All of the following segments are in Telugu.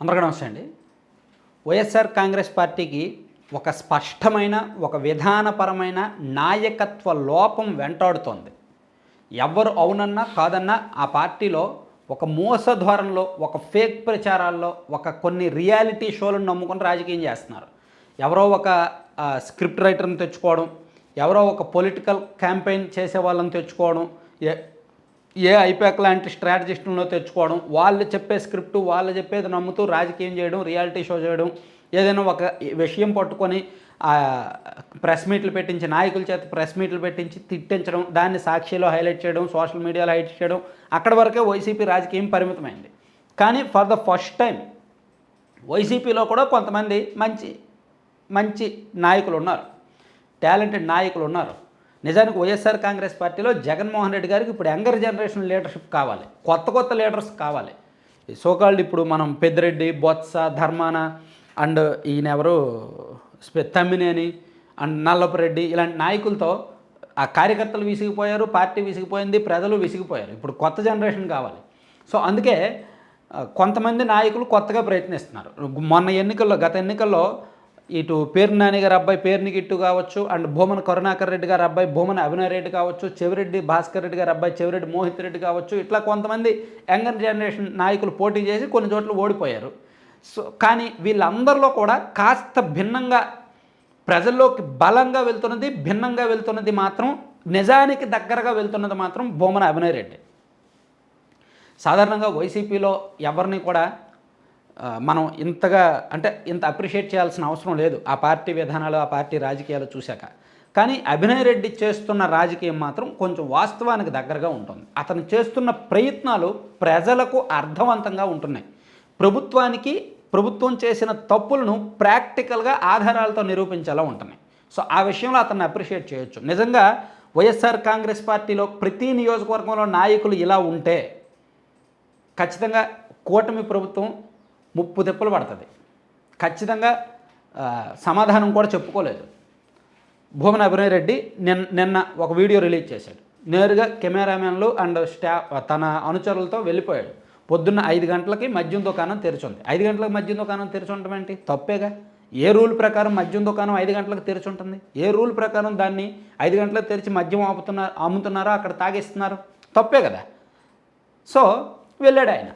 అందరికీ నమస్తే అండి. వైఎస్ఆర్ కాంగ్రెస్ పార్టీకి ఒక స్పష్టమైన ఒక విధానపరమైన నాయకత్వ లోపం వెంటాడుతోంది. ఎవరు అవునన్నా కాదన్నా ఆ పార్టీలో ఒక మోస ధోరణిలో ఒక ఫేక్ ప్రచారాల్లో ఒక కొన్ని రియాలిటీ షోలను నమ్ముకొని రాజకీయం చేస్తున్నారు. ఎవరో ఒక స్క్రిప్ట్ రైటర్ని తెచ్చుకోవడం ఎవరో ఒక పొలిటికల్ క్యాంపెయిన్ చేసే వాళ్ళని తెచ్చుకోవడం ఏ ఐపాక్ లాంటి స్ట్రాటజిస్టులను తెచ్చుకోవడం వాళ్ళు చెప్పే స్క్రిప్ట్ వాళ్ళు చెప్పేది నమ్ముతూ రాజకీయం చేయడం రియాలిటీ షో చేయడం ఏదైనా ఒక విషయం పట్టుకొని ప్రెస్ మీట్లు పెట్టించి నాయకుల చేత ప్రెస్ మీట్లు పెట్టించి తిట్టించడం దాన్ని సాక్షిలో హైలైట్ చేయడం సోషల్ మీడియాలో హైలైట్ చేయడం అక్కడి వరకే వైసీపీ రాజకీయం పరిమితమైంది. కానీ ఫర్ ద ఫస్ట్ టైం వైసీపీలో కూడా కొంతమంది మంచి మంచి నాయకులు ఉన్నారు టాలెంటెడ్ నాయకులు ఉన్నారు. నిజానికి వైఎస్ఆర్ కాంగ్రెస్ పార్టీలో జగన్మోహన్ రెడ్డి గారికి ఇప్పుడు యంగర్ జనరేషన్ లీడర్షిప్ కావాలి. కొత్త కొత్త లీడర్స్ కావాలి. సోకాల్డ్ ఇప్పుడు మనం పెద్దిరెడ్డి బొత్స ధర్మాన అండ్ ఈయన ఎవరు? తమ్మినేని అండ్ నల్లపరెడ్డి ఇలాంటి నాయకులతో ఆ కార్యకర్తలు విసిగిపోయారు పార్టీ విసిగిపోయింది ప్రజలు విసిగిపోయారు. ఇప్పుడు కొత్త జనరేషన్ కావాలి. సో అందుకే కొంతమంది నాయకులు కొత్తగా ప్రయత్నిస్తున్నారు. మొన్న ఎన్నికల్లో గత ఎన్నికల్లో ఇటు పేరు నాని గారి అబ్బాయి పేరుని గిట్టు కావచ్చు అండ్ భూమన కరుణాకర్ రెడ్డి గారి అబ్బాయి భూమన అభినయ్ రెడ్డి కావచ్చు చెవిరెడ్డి భాస్కర్ రెడ్డి గారి అబ్బాయి చెవిరెడ్డి మోహిత్ రెడ్డి కావచ్చు ఇట్లా కొంతమంది యంగర్ జనరేషన్ నాయకులు పోటీ చేసి కొన్ని చోట్ల ఓడిపోయారు. సో కానీ వీళ్ళందరిలో కూడా కాస్త భిన్నంగా ప్రజల్లోకి బలంగా వెళ్తున్నది భిన్నంగా వెళ్తున్నది మాత్రం నిజానికి దగ్గరగా వెళ్తున్నది మాత్రం భూమన అభినయ్ రెడ్డి. సాధారణంగా వైసీపీలో ఎవరిని కూడా మనం ఇంతగా అంటే ఇంత అప్రిషియేట్ చేయాల్సిన అవసరం లేదు. ఆ పార్టీ విధానాలు ఆ పార్టీ రాజకీయాలు చూశాక. కానీ అభినయ్ రెడ్డి చేస్తున్న రాజకీయం మాత్రం కొంచెం వాస్తవానికి దగ్గరగా ఉంటుంది. అతను చేస్తున్న ప్రయత్నాలు ప్రజలకు అర్థవంతంగా ఉంటున్నాయి. ప్రభుత్వానికి ప్రభుత్వం చేసిన తప్పులను ప్రాక్టికల్గా ఆధారాలతో నిరూపించేలా ఉంటున్నాయి. సో ఆ విషయంలో అతన్ని అప్రిషియేట్ చేయొచ్చు. నిజంగా వైఎస్ఆర్ కాంగ్రెస్ పార్టీలో ప్రతి నియోజకవర్గంలో నాయకులు ఇలా ఉంటే ఖచ్చితంగా కూటమి ప్రభుత్వం ముప్పు తిప్పలు పడుతుంది. ఖచ్చితంగా సమాధానం కూడా చెప్పుకోలేదు. భూమన అభినయ్ రెడ్డి నిన్న నిన్న ఒక వీడియో రిలీజ్ చేశాడు. నేరుగా కెమెరామెన్లు అండ్ స్టా తన అనుచరులతో వెళ్ళిపోయాడు. పొద్దున్న ఐదు గంటలకి మద్యం దుకాణం తెరిచుంది. ఐదు గంటలకు మద్యం దుకాణం తెరిచి ఏంటి? తప్పేగా. ఏ రూల్ ప్రకారం మద్యం దుకాణం ఐదు గంటలకు తెరిచి ఉంటుంది ఏ రూల్ ప్రకారం దాన్ని ఐదు గంటలకు తెరిచి మద్యం ఆపుతున్నారు అమ్ముతున్నారో అక్కడ తాగిస్తున్నారు? తప్పే కదా. సో వెళ్ళాడు ఆయన.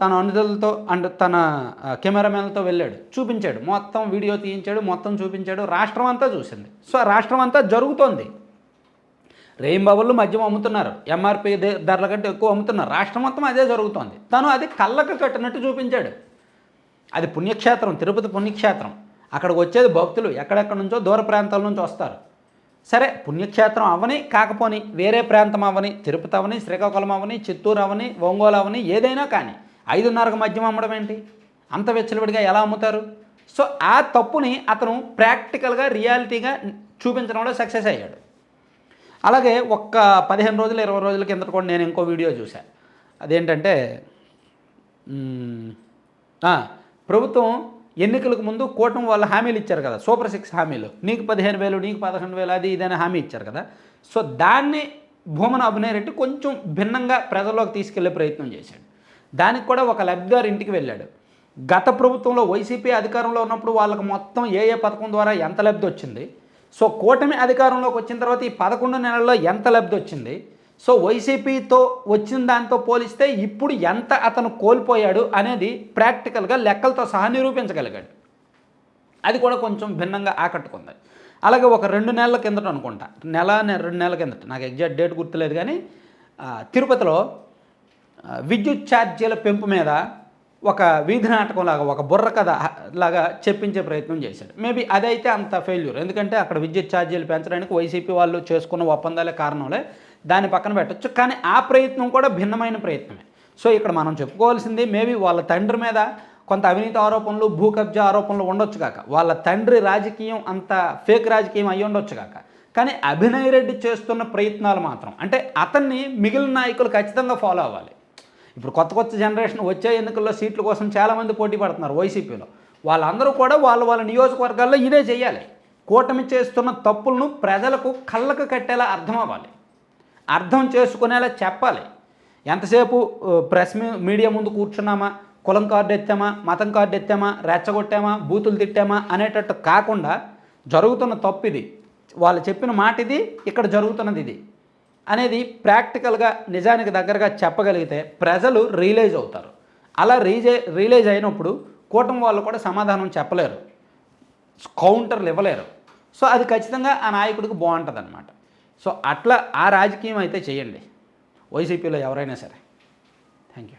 తన అనుదలతో అండ్ తన కెమెరామెన్లతో వెళ్ళాడు. చూపించాడు. మొత్తం వీడియో తీయించాడు. మొత్తం చూపించాడు. రాష్ట్రం అంతా చూసింది. సో రాష్ట్రం అంతా జరుగుతోంది. రెయింబాబులు మద్యం అమ్ముతున్నారు. ఎంఆర్పి దే- ధరల కంటే ఎక్కువ అమ్ముతున్నారు. రాష్ట్రం మొత్తం అదే జరుగుతోంది. తను అది కళ్ళకు కట్టినట్టు చూపించాడు. అది పుణ్యక్షేత్రం తిరుపతి పుణ్యక్షేత్రం. అక్కడికి వచ్చేది భక్తులు. ఎక్కడెక్కడి నుంచో దూర ప్రాంతాల నుంచి వస్తారు. సరే పుణ్యక్షేత్రం అవని కాకపోని వేరే ప్రాంతం అవని తిరుపతి అవని శ్రీకాకుళం అవని చిత్తూరు అవని ఒంగోలు అవని ఏదైనా కానీ ఐదున్నరకు మద్యం అమ్మడం ఏంటి? అంత వెచ్చలవిడిగా ఎలా అమ్ముతారు? సో ఆ తప్పుని అతను ప్రాక్టికల్గా రియాలిటీగా చూపించడంలో సక్సెస్ అయ్యాడు. అలాగే ఒక్క పదిహేను రోజులు ఇరవై రోజుల కింద కూడా నేను ఇంకో వీడియో చూశాను అదేంటంటే ప్రభుత్వం ఎన్నికలకు ముందు కూటమి వాళ్ళు హామీలు ఇచ్చారు కదా సూపర్ సిక్స్ హామీలు. నీకు పదిహేను వేలు నీకు పదకొండు వేలు అది ఇదని హామీ ఇచ్చారు కదా. సో దాన్ని భూమన అభినయ్ రెడ్డి కొంచెం భిన్నంగా ప్రజల్లోకి తీసుకెళ్ళే ప్రయత్నం చేశాడు. దానికి కూడా ఒక లబ్ధిదారు ఇంటికి వెళ్ళాడు. గత ప్రభుత్వంలో వైసీపీ అధికారంలో ఉన్నప్పుడు వాళ్ళకి మొత్తం ఏ ఏ పథకం ద్వారా ఎంత లబ్ధి వచ్చింది? సో కూటమి అధికారంలోకి వచ్చిన తర్వాత ఈ పదకొండు నెలల్లో ఎంత లబ్ధి వచ్చింది? సో వైసీపీతో వచ్చిన దాంతో పోలిస్తే ఇప్పుడు ఎంత అతను కోల్పోయాడు అనేది ప్రాక్టికల్గా లెక్కలతో సహా నిరూపించగలిగాడు. అది కూడా కొంచెం భిన్నంగా ఆకట్టుకుంది. అలాగే ఒక రెండు నెలల కిందట అనుకుంటా. నెల రెండు నెలల కిందట. నాకు ఎగ్జాక్ట్ డేట్ గుర్తులేదు కానీ తిరుపతిలో విద్యుత్ ఛార్జీల పెంపు మీద ఒక వీధి నాటకం లాగా ఒక బుర్ర కథ లాగా చెప్పించే ప్రయత్నం చేశాడు. మేబీ అదైతే అంత ఫెయిల్యూర్ ఎందుకంటే అక్కడ విద్యుత్ ఛార్జీలు పెంచడానికి వైసీపీ వాళ్ళు చేసుకున్న ఒప్పందాలే కారణంలే దాన్ని పక్కన పెట్టచ్చు. కానీ ఆ ప్రయత్నం కూడా భిన్నమైన ప్రయత్నమే. సో ఇక్కడ మనం చెప్పుకోవాల్సింది మేబీ వాళ్ళ తండ్రి మీద కొంత అవినీతి ఆరోపణలు భూ కబ్జా ఆరోపణలు ఉండొచ్చు కాక వాళ్ళ తండ్రి రాజకీయం అంత ఫేక్ రాజకీయం అయి ఉండొచ్చు కాక. కానీ అభినయ్ రెడ్డి చేస్తున్న ప్రయత్నాలు మాత్రం అంటే అతన్ని మిగిలిన నాయకులు ఖచ్చితంగా ఫాలో అవ్వాలి. ఇప్పుడు కొత్త కొత్త జనరేషన్ వచ్చే ఎన్నికల్లో సీట్ల కోసం చాలామంది పోటీ పడుతున్నారు వైసీపీలో. వాళ్ళందరూ కూడా వాళ్ళ వాళ్ళ నియోజకవర్గాల్లో ఇదే చేయాలి. కూటమి చేస్తున్న తప్పులను ప్రజలకు కళ్ళకు కట్టేలా అర్థం అవ్వాలి. అర్థం చేసుకునేలా చెప్పాలి. ఎంతసేపు ప్రెస్ మీడియా ముందు కూర్చున్నామా? కులం కార్డు ఎత్తామా? మతం కార్డు ఎత్తామా? రెచ్చగొట్టామా? బూతులు తిట్టామా? అనేటట్టు కాకుండా జరుగుతున్న తప్పు ఇది వాళ్ళు చెప్పిన మాట ఇది ఇక్కడ జరుగుతున్నది ఇది. అనేది ప్రాక్టికల్గా నిజానికి దగ్గరగా చెప్పగలిగితే ప్రజలు రియలైజ్ అవుతారు. అలా రీజే రియలైజ్ అయినప్పుడు కూటమి వాళ్ళు కూడా సమాధానం చెప్పలేరు. కౌంటర్లు ఇవ్వలేరు. సో అది ఖచ్చితంగా ఆ నాయకుడికి బాగుంటుంది అనమాట సో అట్లా ఆ రాజకీయం అయితే చేయండి. వైసీపీలో ఎవరైనా సరే. Thank you